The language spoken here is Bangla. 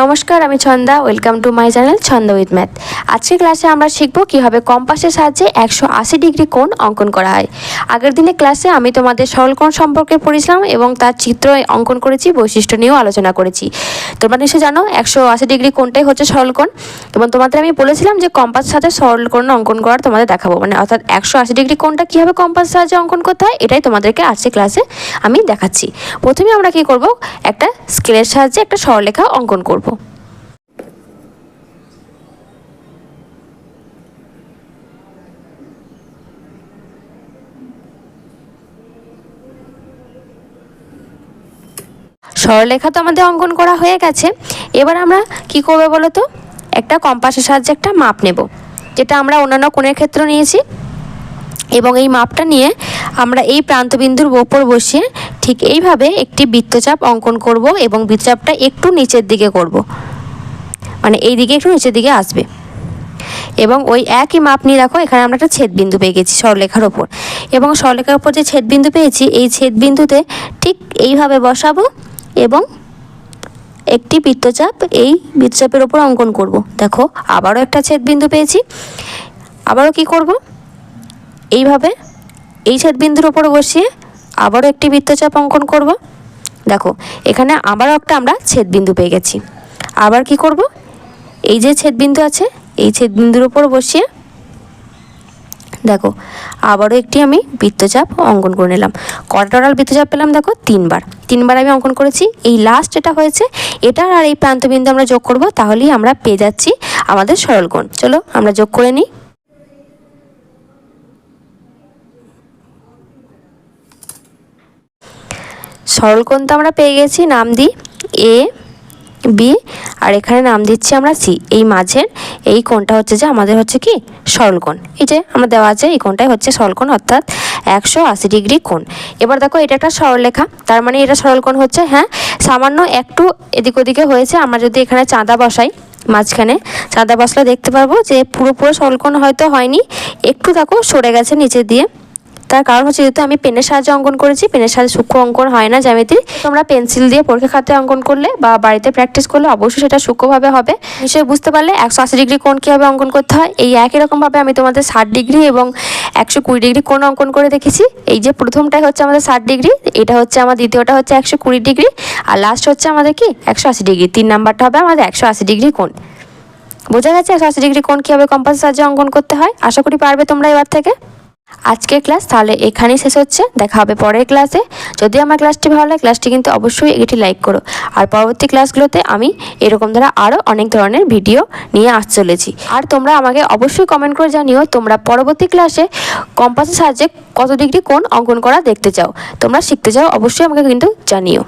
নমস্কার, আমি Chhanda. Welcome to my channel Chhanda with math আজকের ক্লাসে আমরা শিখব কীভাবে কম্পাসের সাহায্যে একশো আশি ডিগ্রি কোণ অঙ্কন করা হয়। আগের দিনে ক্লাসে আমি তোমাদের সরল কোণ সম্পর্কে পড়েছিলাম এবং তার চিত্র অঙ্কন করেছি, বৈশিষ্ট্য নিয়েও আলোচনা করেছি। তোমরা নিশ্চয়ই জানো একশো আশি ডিগ্রি কোণটাই হচ্ছে সরল কোণ। এবং তোমাদের আমি বলেছিলাম যে কম্পাসের সাথে সরল কোণ অঙ্কন করার তোমাদের দেখাবো। মানে অর্থাৎ একশো আশি ডিগ্রি কোণটা কীভাবে কম্পাসের সাহায্যে অঙ্কন করতে হয়, এটাই তোমাদেরকে আজকে ক্লাসে আমি দেখাচ্ছি। প্রথমে আমরা কী করব? একটা স্কেলের সাহায্যে একটা সরলরেখা অঙ্কন করব। সরলরেখা তো আমাদের অঙ্কন করা হয়ে গেছে। এবার আমরা কি করব বলো তো? একটা কম্পাসের সাহায্যে একটা মাপ নেব, যেটা আমরা অন্যান্য কোণের ক্ষেত্রে নিয়েছি। এবং এই মাপটা নিয়ে আমরা এই প্রান্তবিন্দুর ওপর বসিয়ে ঠিক এইভাবে একটি বৃত্তচাপ অঙ্কন করব এবং বৃত্তচাপটা একটু নিচের দিকে করব। মানে এই দিকে একটু নিচের দিকে আসবে। এবং ওই একই মাপ নিয়ে দেখো, এখানে আমরা একটা ছেদবিন্দু পেয়ে গেছি সরলেখার ওপর। এবং সরলেখার ওপর যে ছেদবিন্দু পেয়েছি, এই ছেদবিন্দুতে ঠিক এইভাবে বসাবো এবং একটি বৃত্তচাপ এই বৃত্তচাপের ওপর অঙ্কন করব। দেখো, আবারও একটা ছেদবিন্দু পেয়েছি। আবারও কি করব? এইভাবে এই ছেদবিন্দুর ওপর বসিয়ে আবারও একটি বৃত্তচাপ অঙ্কন করব। দেখো, এখানে আবারও একটা আমরা ছেদবিন্দু পেয়ে গেছি। আবার কি করব? এই যে ছেদবিন্দু আছে, এই ছেদবিন্দুর ওপর বসিয়ে দেখো, আবারও একটি আমি বৃত্তচাপ অঙ্কন করে নিলাম। কটা বৃত্তচাপ পেলাম দেখো তিনবার। তিনবার আমি অঙ্কন করেছি। এই লাস্ট এটা হয়েছে, এটার আর এই প্রান্তবিন্দু আমরা যোগ করব, তাহলেই আমরা পেয়ে যাচ্ছি আমাদের সরলকোণ। চলো, আমরা যোগ করে নিই। সরলকোণ তো আমরা পেয়ে গেছি, নাম দিই এ বি আর এখানে নাম দিচ্ছি আমরা সি এই মাঝের এই কোণটা হচ্ছে যে আমাদের হচ্ছে কি? সরলকোণ এই যে আমরা দেওয়া আছে, এই কোণটাই হচ্ছে সরলকোণ অর্থাৎ একশো আশি ডিগ্রি কোণ। এবার দেখো, এটা একটা সরলরেখা তার মানে এটা সরলকোণ হচ্ছে হ্যাঁ সামান্য একটু এদিক ওদিকে হয়েছে। আমরা যদি এখানে চাঁদা বসাই, মাঝখানে চাঁদা বসলে দেখতে পারব যে পুরোপুরো সরলকোণ হয়তো হয়নি। একটু দেখো, সরে গেছে নিচে দিয়ে। তার কারণ হচ্ছে যেহেতু আমি পেনের সাহায্যে অঙ্কন করেছি, পেনের সাহায্যে সূক্ষ্ম অঙ্কন হয় না জ্যামিতি তোমরা পেন্সিল দিয়ে পরীক্ষা খাতে অঙ্কন করলে বা বাড়িতে প্র্যাকটিস করলে অবশ্যই সেটা সূক্ষ্মভাবে হবে। নিশ্চয়ই বুঝতে পারলে একশো আশি ডিগ্রি কোন কীভাবে অঙ্কন করতে হয়, এই একই রকমভাবে আমি তোমাদের ষাট ডিগ্রি এবং একশো কুড়ি ডিগ্রি কোন অঙ্কন করে দেখেছি। এই যে প্রথমটাই হচ্ছে আমাদের ষাট ডিগ্রি, এটা হচ্ছে আমার, দ্বিতীয়টা হচ্ছে একশো কুড়ি ডিগ্রি, আর লাস্ট হচ্ছে আমাদের কি? একশো আশি ডিগ্রি। তিন নাম্বারটা হবে আমাদের একশো আশি ডিগ্রি কোণ। বোঝা গেছে একশো আশি ডিগ্রি কোণ কীভাবে কম্পাসের সাহায্যে অঙ্কন করতে হয়? আশা করি পারবে তোমরা এবার থেকে। আজকের ক্লাস তাহলে এখানেই শেষ হচ্ছে। দেখা হবে পরের ক্লাসে। যদি আমার ক্লাসটি ভালো লাগে, ক্লাসটি কিন্তু অবশ্যই এটি লাইক করো। আর পরবর্তী ক্লাসগুলোতে আমি এরকম ধরা আরও অনেক ধরনের ভিডিও নিয়ে আস চলেছি। আর তোমরা আমাকে অবশ্যই কমেন্ট করে জানিও, তোমরা পরবর্তী ক্লাসে কম্পাসের সাহায্যে কত ডিগ্রি কোন অঙ্কন করা দেখতে চাও। তোমরা শিখতে চাও, অবশ্যই আমাকে কিন্তু জানিও।